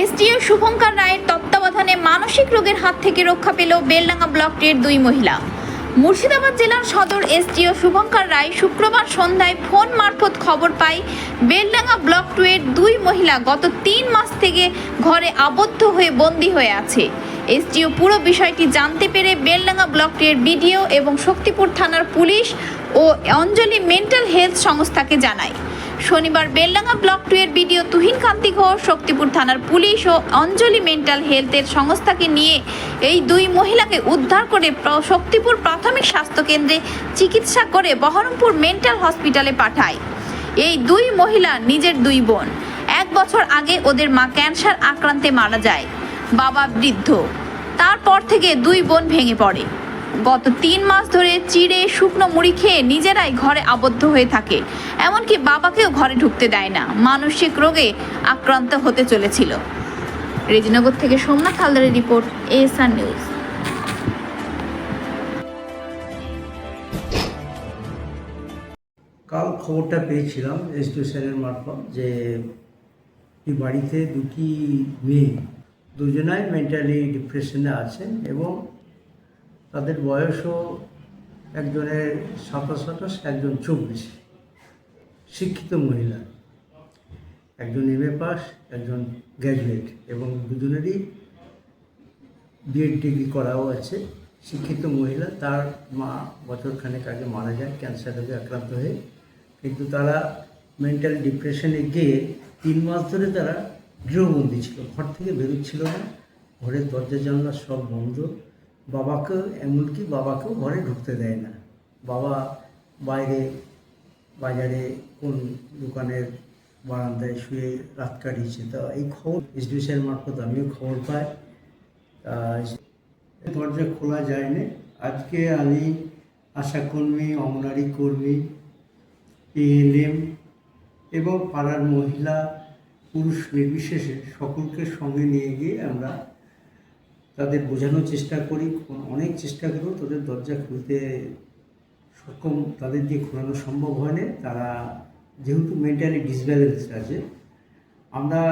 SDO Shubhankar রায়ের তত্ত্বাবধানে মানসিক রোগের হাত থেকে রক্ষা পেল বেলডাঙ্গা ব্লকটির দুই মহিলা। মুর্শিদাবাদ জেলার সদর এসডিও শুভঙ্কর রায় শুক্রবার সন্ধ্যায় ফোন মারফত খবর পাই বেলডাঙ্গা ব্লক টু এর দুই মহিলা গত তিন মাস থেকে ঘরে আবদ্ধ হয়ে বন্দী হয়ে আছে। এসডিও পুরো বিষয়টি জানতে পেরে বেলডাঙ্গা ব্লকটির বিডিও এবং শক্তিপুর থানার পুলিশ ও অঞ্জলি মেন্টাল হেলথ সংস্থাকে জানায়। শনিবার বেলডাঙ্গা ব্লক টু এর বিডিও তুহিন কান্তি ঘোষ, শক্তিপুর থানার পুলিশ ও অঞ্জলি মেন্টাল হেলথের সংস্থাকে নিয়ে এই দুই মহিলাকে উদ্ধার করে শক্তিপুর প্রাথমিক স্বাস্থ্য কেন্দ্রে চিকিৎসা করে বহরমপুর মেন্টাল হসপিটালে পাঠায়। এই দুই মহিলা নিজের দুই বোন। এক বছর আগে ওদের মা ক্যান্সার আক্রান্তে মারা যায়। বাবা বৃদ্ধ। তারপর থেকে দুই বোন ভেঙে পড়ে। গত তিন মাস ধরে চিড়ে শুকনো মুড়ি খেয়ে নিজেরাই ঘরে আবদ্ধ হয়ে থাকে। এমনকি বাবাকেও ঘরে ঢুকতে দেয় না। মানসিক রোগে আক্রান্ত হতে চলেছিল। রেজিনগর থেকে সোমনাথ হালদারের রিপোর্ট, এএসআর নিউজ। কাল খবরটা পেয়েছিলাম এসডিও স্যারের মারফত যে বাড়িতে দুটি মেয়ে, দুজনাই মেন্টালি ডিপ্রেশনে আছেন এবং তাদের বয়সও একজনের সাতাশ সাতাশ একজন চব্বিশ। শিক্ষিত মহিলা। একজন এম এ পাস একজন গ্র্যাজুয়েট এবং দুজনেরই বিএড ডিগ্রি করাও আছে। শিক্ষিত মহিলা, তার মা বছরখানেক আগে মারা যায় ক্যান্সার রোগে আক্রান্ত হয়ে। কিন্তু তারা মেন্টাল ডিপ্রেশনে গিয়ে তিন মাস ধরে তারা গৃহবন্দী ছিল। ঘর থেকে বেরোচ্ছিল না। ঘরের দরজা জানলা সব বন্ধ। বাবাকে, এমনকি বাবাকেও ঘরে ঢুকতে দেয় না। বাবা বাইরে, বাজারে কোন দোকানের বারান্দায় শুয়ে রাত কাটিয়েছে। তা এই খবর এসডিসির মারফত আমিও খবর পাই। দরজা খোলা যায়নি। আজকে আমি আশাকর্মী, অঙ্গনারী কর্মী এএনএম এবং পাড়ার মহিলা, পুরুষ নির্বিশেষে সকলকে সঙ্গে নিয়ে গিয়ে আমরা তাদের বোঝানোর চেষ্টা করি অনেক চেষ্টা করেও তাদের দরজা খুলতে সক্ষম, তাদের দিয়ে খোলানো সম্ভব হয় না। তারা যেহেতু মেন্টালি ডিসব্যালেন্স আছে, আমরা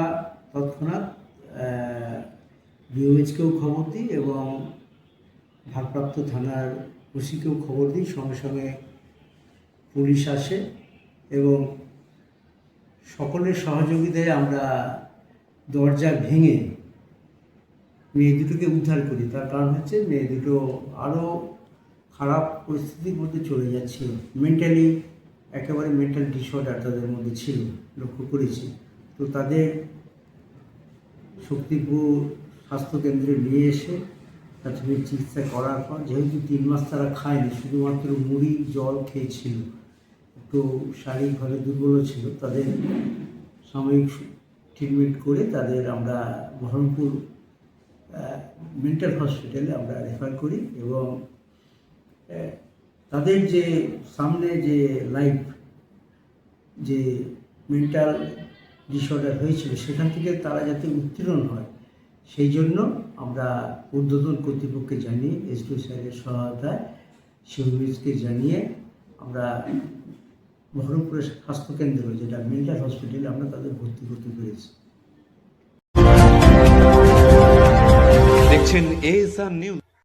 তৎক্ষণাৎ বিওএইচকেও খবর দিই এবং ভারপ্রাপ্ত থানার ওসিকেও খবর দিই, সঙ্গে সঙ্গে পুলিশ আসে এবং সকলের সহযোগিতায় আমরা দরজা ভেঙে মেয়ে দুটোকে উদ্ধার করি। তার কারণ হচ্ছে মেয়ে দুটো আরও খারাপ পরিস্থিতির মধ্যে চলে যাচ্ছিল মেন্টালি একেবারে মেন্টাল ডিসঅর্ডার তাদের মধ্যে ছিল, লক্ষ্য করেছি। তো তাদের শক্তিপুর স্বাস্থ্যকেন্দ্রে নিয়ে এসে প্রাথমিক চিকিৎসা করার পর যেহেতু তিন মাস তারা খায়নি, শুধুমাত্র মুড়ি, জল খেয়েছিল। একটু শারীরিকভাবে দুর্বল ছিল। তাদের সাময়িক ট্রিটমেন্ট করে তাদের আমরা বহরমপুর মেন্টাল হসপিটালে আমরা রেফার করি এবং তাদের যে সামনে যে লাইফ যে মেন্টাল ডিসঅর্ডার হয়েছিল, সেখান থেকে তারা যাতে উত্তীর্ণ হয়, সেই জন্য আমরা ঊর্ধ্বতন কর্তৃপক্ষকে জানিয়ে এসডিও স্যারের সহায়তায় শিবমিজকে জানিয়ে আমরা বহরমপুরের স্বাস্থ্যকেন্দ্র যেটা মেন্টাল হসপিটালে আমরা তাদের ভর্তি করতে পেরেছি। দেখছেন এএসআর নিউজ